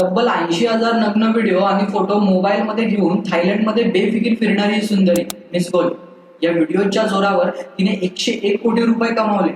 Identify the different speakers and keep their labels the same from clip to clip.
Speaker 1: तब्बल ऐंशी हजार नग्न व्हिडिओ आणि फोटो मोबाईल मध्ये घेऊन थायलंडमध्ये बेफिकीर फिरणारी ही सुंदरी मिस गोल या व्हिडिओच्या जोरावर तिने एकशे एक कोटी रुपये कमावले.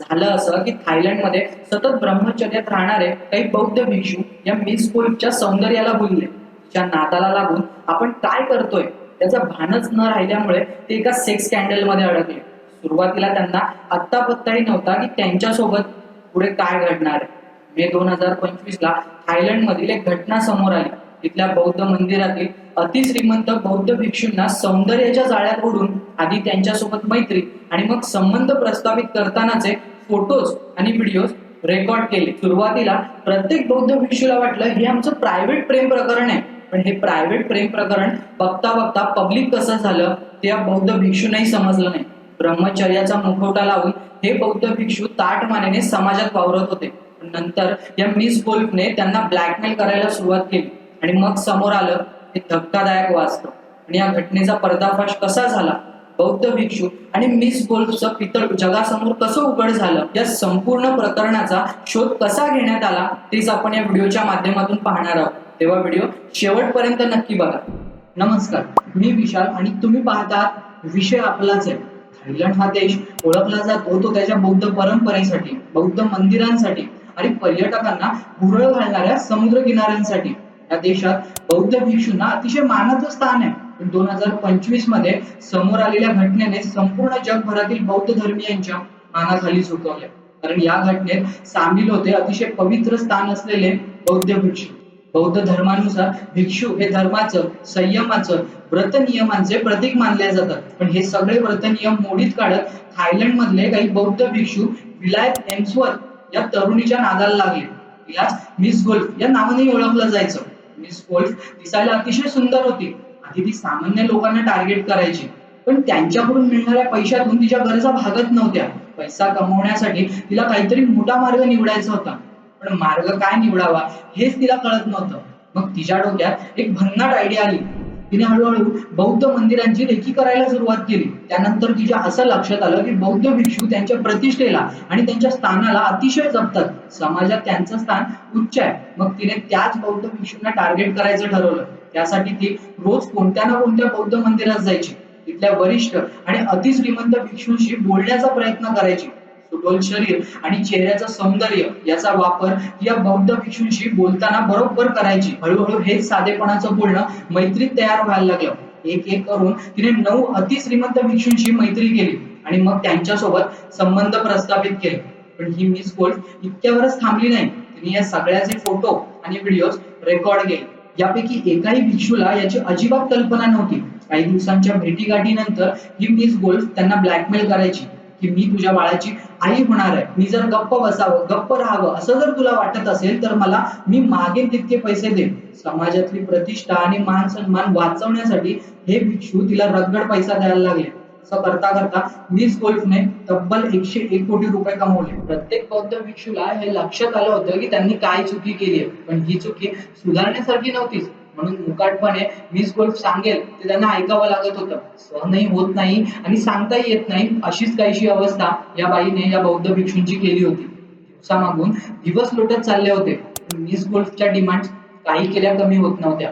Speaker 1: झालं असं की थायलंडमध्ये सतत ब्रह्मचर्यात राहणारे काही बौद्ध भिक्षू या मिस गोल्फच्या सौंदर्याला बोलले तिच्या नादाला लागून आपण काय करतोय? त्याचा भानच न राहिल्यामुळे ते एका सेक्स कॅन्डलमध्ये अडकले. सुरुवातीला त्यांना आत्ता पत्ताही नव्हता की त्यांच्यासोबत पुढे काय घडणार आहे. मे दोन हजार पंचवीस ला थायलंड मधील एक घटना समोर आली. तिथल्या बौद्ध मंदिरातील अतिश्रीमंत बौद्ध भिक्षूंना सौंदर्याच्या जाळ्यात ओढून आधी त्यांच्यासोबत मैत्री आणि मग संबंध प्रस्थापित करतानाचे फोटोज आणि व्हिडिओज रेकॉर्ड केले. सुरुवातीला प्रत्येक बौद्ध भिक्षूला वाटलं हे आमचं प्रायव्हेट प्रेम प्रकरण आहे. पण हे प्रायव्हेट प्रेम प्रकरण बघता बघता पब्लिक कसं झालं ते या बौद्ध भिक्षूंनाही समजलं नाही. ब्रह्मचर्याचा मुखवटा लावून हे बौद्ध भिक्षू ताट मानेने समाजात वावरत होते. नंतर या मिस गोल्फने त्यांना ब्लॅकमेल करायला सुरुवात केली. आणि मग समोर आलं हे धक्कादायक वास्तव. आणि या घटनेचा पर्दाफाश कसा झाला? बौद्ध भिक्षू आणि मिस गोल्फचं पितळ जगासमोर कसं उघड झालं? या संपूर्ण प्रकरणाचा शोध कसा घेण्यात आला? तेच आपण या व्हिडिओच्या माध्यमातून पाहणार आहोत. तेव्हा व्हिडिओ शेवटपर्यंत नक्की बघा. नमस्कार मी विशाल आणि तुम्ही पाहता विषय आपलाच आहे थायलंड हा देश ओळखला जातो तो त्याच्या बौद्ध परंपरेसाठी बौद्ध मंदिरांसाठी. आणि पर्यटकांना भुरळ घालणाऱ्या समुद्र किनाऱ्यांसाठी. या देशात बौद्ध भिक्षूंना अतिशय मानाचं स्थान आहे. पण दोन हजार पंचवीसमध्ये समोर आलेल्या घटनेने संपूर्ण जगभरातील बौद्ध धर्मियांच्या मानाखाली झुकवले कारण या घटनेत सामील होते अतिशय पवित्र स्थान असलेले बौद्ध भिक्षू. बौद्ध धर्मानुसार भिक्षू हे धर्माचं संयमाचं व्रत नियमांचे प्रतीक मानले जातात. पण हे सगळे व्रत नियम मोडीत काढत थायलंड मधले काही बौद्ध भिक्षू विलायत एम्सवर या तरुणीच्या नादाला लागले. तिलाच मिस गोल्फ या नावाने ओळखलं जायचं. मिस गोल्फ दिसायला अतिशय सुंदर होती. आधी ती सामान्य लोकांना टार्गेट करायची. पण त्यांच्याकडून मिळणाऱ्या पैशातून तिच्या गरजा भागत नव्हत्या. पैसा कमवण्यासाठी तिला काहीतरी मोठा मार्ग निवडायचा होता. पण मार्ग काय निवडावा हेच तिला कळत नव्हतं. मग तिच्या डोक्यात एक भन्नाट आयडिया आली. तिने हळूहळू बौद्ध मंदिरांची रेखी करायला सुरुवात केली. त्यानंतर तिच्या असं लक्षात आलं की बौद्ध भिक्षू त्यांच्या प्रतिष्ठेला आणि त्यांच्या स्थानाला अतिशय जपतात समाजात त्यांचं स्थान उच्च आहे. मग तिने त्याच बौद्ध भिक्षूंना टार्गेट करायचं ठरवलं. त्यासाठी ती रोज कोणत्या ना कोणत्या बौद्ध मंदिरात जायची. तिथल्या वरिष्ठ आणि अतिश्रीमंत भिक्षूंशी बोलण्याचा प्रयत्न करायची. सुडोल शरीर आणि चेहऱ्याचं सौंदर्य याचा वापर या बौद्ध भिक्षूंशी बोलताना बरोबर करायची. हळूहळू हेच साधेपणाचं बोलणं मैत्रीत तयार व्हायला लागलं. एक एक करून तिने नऊ अतिश्रीमंत भिक्षूंशी मैत्री केली आणि मग त्यांच्यासोबत संबंध प्रस्थापित केले. पण ही मिस गोल्ड इतक्यावरच थांबली नाही. तिने या सगळ्याचे फोटो आणि व्हिडिओ रेकॉर्ड केले. यापैकी एकाही भिक्षूला याची अजिबात कल्पना नव्हती. काही दिवसांच्या भेटीगाठीनंतर ही मिस गोल्फ त्यांना ब्लॅकमेल करायची. की मी तुझ्या बाळाची आई होणार आहे. मी जर गप्प बसावं गप्प राहावं असं जर तुला वाटत असेल तर मला मी मागे तितके पैसे दे. समाजातली प्रतिष्ठा आणि मान सन्मान वाचवण्यासाठी हे भिक्षू तिला रगड पैसा द्यायला लागले. असं करता करता मिस गोल्फने तब्बल एकशे एक कोटी रुपये कमवले. प्रत्येक बौद्ध भिक्षूला हे लक्षात आलं होतं की त्यांनी काय चुकी केली आहे. पण ही चुकी सुधारण्यासारखी नव्हतीच. म्हणून मुकाटपणे मिस गोल्फ सांगेल ते त्यांना ऐकावं लागत होतं. सहनही होत नाही आणि सांगताही येत नाही. अशीच काहीशी अवस्था या बाईने या बौद्ध भिक्षूंची केली होती. दिवसामागून दिवस लोटत चालले होते. मिस गोल्फच्या डिमांड काही केल्या कमी होत नव्हत्या.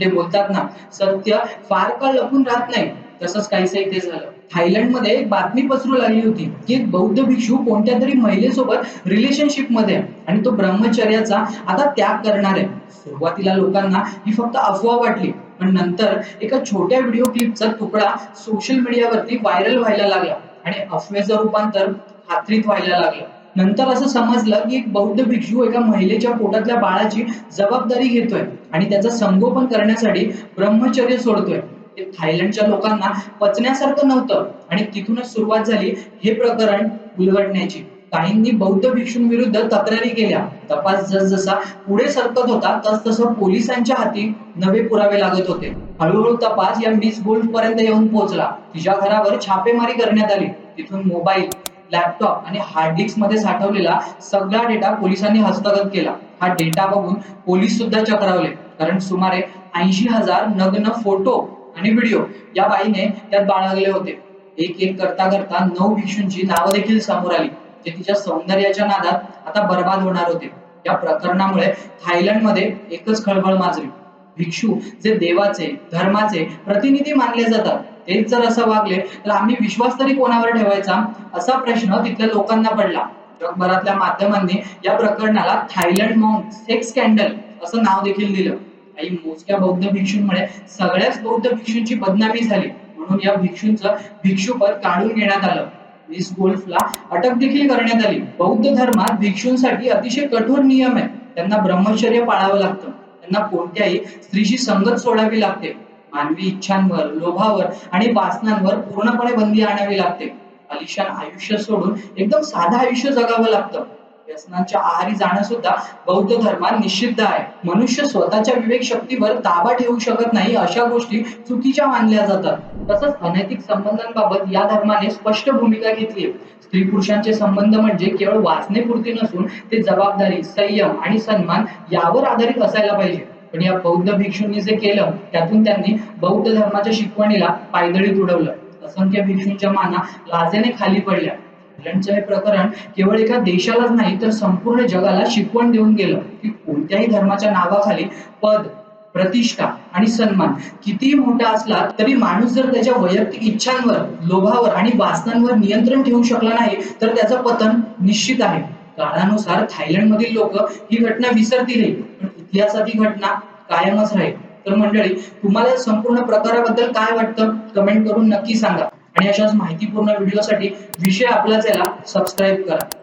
Speaker 1: ते बोलतात ना सत्य फार काळ लपून राहत नाही? तसंच काहीसं इथे झालं. थायलंडमध्ये एक बातमी पसरू लागली होती की एक बौद्ध भिक्षू कोणत्या तरी महिलेसोबत रिलेशनशिपमध्ये आहे. आणि तो ब्रह्मचर्याचा आता त्याग करणार आहे. सुरुवातीला लोकांना ही फक्त अफवा वाटली पण नंतर एका छोट्या व्हिडिओ क्लिपचा तुकडा सोशल मीडियावरती व्हायरल व्हायला लागला आणि अफवेचं रूपांतर खात्रीत व्हायला लागलं. नंतर असं समजलं की एक बौद्ध भिक्षू एका महिलेच्या पोटातल्या बाळाची जबाबदारी घेतोय आणि त्याचं संगोपन करण्यासाठी ब्रह्मचर्य सोडतोय. ते थायलंडच्या लोकांना पचण्यासारखं नव्हतं आणि तिथूनच सुरुवात झाली हे प्रकरण उलगडण्याची. काहींनी बौद्ध भिक्षूंविरुद्ध तक्रारी केल्या. तपास जसजसा पुढे सरकत होता तस तसं पोलिसांच्या हाती नवे पुरावे लागत होते. हळूहळू तपास या मिस गोल्ड पर्यंत येऊन पोहोचला. तिच्या घरावर छापेमारी करण्यात आली. तिथून मोबाईल लॅपटॉप आणि हार्ड डिस्कमध्ये साठवलेला सगळा डेटा पोलिसांनी हस्तगत केला. हा डेटा बघून पोलीस सुद्धा चक्रावले. कारण सुमारे ऐंशी हजार नग्न फोटो आणि व्हिडिओ या बाईने त्यात बाळगले होते. एक एक करता करता नऊ भिक्षूंची नावं देखील समोर आली. जे तिच्या सौंदर्याच्या नादात आता बर्बाद होणार होते. या प्रकरणामुळे थायलंडमध्ये एकच खळबळ माजली. भिक्षू जे देवाचे धर्माचे प्रतिनिधी मानले जातात तेच जर असं वागले तर आम्ही विश्वास तरी कोणावर ठेवायचा? असा प्रश्न तिथल्या लोकांना पडला. जगभरातल्या माध्यमांनी या प्रकरणाला थायलंड मॉन्क सेक्स स्कॅन्डल असं नाव देखील दिलं. काही मोजक्या बौद्ध भिक्षूंमुळे सगळ्याच बौद्ध भिक्षूंची बदनामी झाली. म्हणून या भिक्षूंचं भिक्षुपद काढून घेण्यात आलं. मिस गोल्फला अटक देखील करण्यात आली. बौद्ध धर्मात भिक्षूंसाठी अतिशय कठोर नियम आहे. त्यांना ब्रह्मचर्य पाळावं लागतं. त्यांना कोणत्याही स्त्रीशी संगत सोडावी लागते. मानवी इच्छांवर लोभावर आणि वासनांवर पूर्णपणे बंदी आणावी लागते. अलिशान आयुष्य सोडून एकदम साधं आयुष्य जगावं लागतं. व्यसनांच्या आहारी जाणं सुद्धा बौद्ध धर्मात निषिद्ध आहे. मनुष्य स्वतःच्या विवेक शक्तीवर ताबा ठेवू शकत नाही अशा गोष्टी चुकीच्या मानल्या जातात. तसंच अनैतिक संबंधांबाबत या धर्माने स्पष्ट भूमिका घेतली स्त्री पुरुषांचे संबंध म्हणजे केवळ वाचनेपुरती नसून ते जबाबदारी संयम आणि सन्मान यावर आधारित असायला पाहिजे. पण या बौद्ध भिक्षूंनी जे केलं त्यातून त्यांनी बौद्ध धर्माच्या शिकवणीला पायदळी तुडवलं. असंख्य भिक्षूंच्या माना लाजेने खाली पडल्या. इंग्लंडचं हे प्रकरण केवळ एका देशालाच नाही तर संपूर्ण जगाला शिकवण देऊन गेलं की कोणत्याही धर्माच्या नावाखाली पद प्रतिष्ठा आणि सन्मान. कितीही मोठा असला तरी माणूस जर त्याच्या वैयक्तिक इच्छांवर लोभावर आणि वासनांवर नियंत्रण ठेवू शकला नाही तर त्याचं पतन निश्चित आहे. काळानुसार थायलंड मधील लोक ही घटना विसरतील पण इतिहासात ही घटना कायमच राहील. तर मंडळी तुम्हाला या संपूर्ण प्रकाराबद्दल काय वाटतं? कमेंट करून नक्की सांगा. आणि अशाच माहितीपूर्ण व्हिडिओसाठी विषय आपलाच त्याला सबस्क्राईब करा.